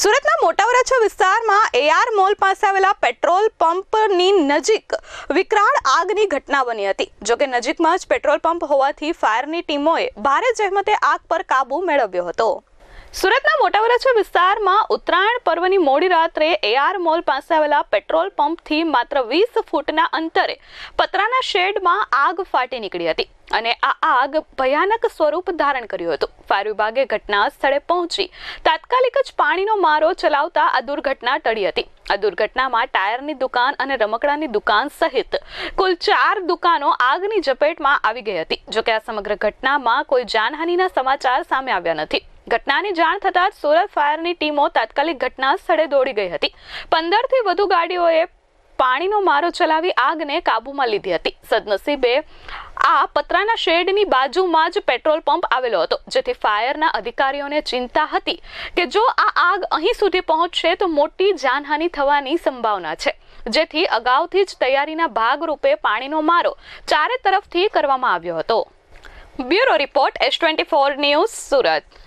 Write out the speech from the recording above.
સુરતના મોટા વરાછા વિસ્તારમાં એઆર મોલ પાસે આવેલા પેટ્રોલ પંપની નજીક વિકરાળ આગની ઘટના બની હતી. જોકે નજીકમાં જ પેટ્રોલ પંપ હોવાથી ફાયરની ટીમોએ ભારે જહેમતે આગ પર કાબુ મેળવ્યો હતો. સુરતના મોટા વરાછા વિસ્તારમાં ઉત્તરાયણ પર્વની મોડી રાત્રે એઆર મોલ પાસે આવેલા પેટ્રોલ પંપથી માત્ર વીસ ફૂટના અંતરે પતરાના શેડમાં આગ ફાટી નીકળી હતી. અને આ આગ ભયાનક સ્વરૂપ ધારણ કર્યું હતું. ફાયર વિભાગે ઘટના સ્થળે પહોંચી તાત્કાલિક જ પાણીનો મારો ચલાવતા આ દુર્ઘટના ટળી હતી. આ દુર્ઘટનામાં ટાયરની દુકાન અને રમકડાની દુકાન સહિત કુલ ચાર દુકાનો આગની ઝપેટમાં આવી ગઈ હતી. જોકે આ સમગ્ર ઘટનામાં કોઈ જાનહાનિના સમાચાર સામે આવ્યા નથી. ઘટનાની જાણ થતાં જ સુરત ફાયરની ટીમો તાત્કાલિક ઘટના સ્થળે દોડી ગઈ હતી. પંદરથી વધુ ગાડીઓએ પાણીનો મારો ચલાવી આગને કાબૂમાં લીધી હતી. સદનસીબે આ પતરાના શેડની બાજુમાં જ પેટ્રોલ પંપ આવેલો હતો, જેથી ફાયરના અધિકારીઓને ચિંતા હતી કે જો આ આગ અહીં સુધી પહોંચશે તો મોટી જાનહાનિ થવાની સંભાવના છે. જેથી અગાઉથી જ તૈયારીના ભાગરૂપે પાણીનો મારો ચારે તરફથી કરવામાં આવ્યો હતો. Bureau report, S twenty four news Surat.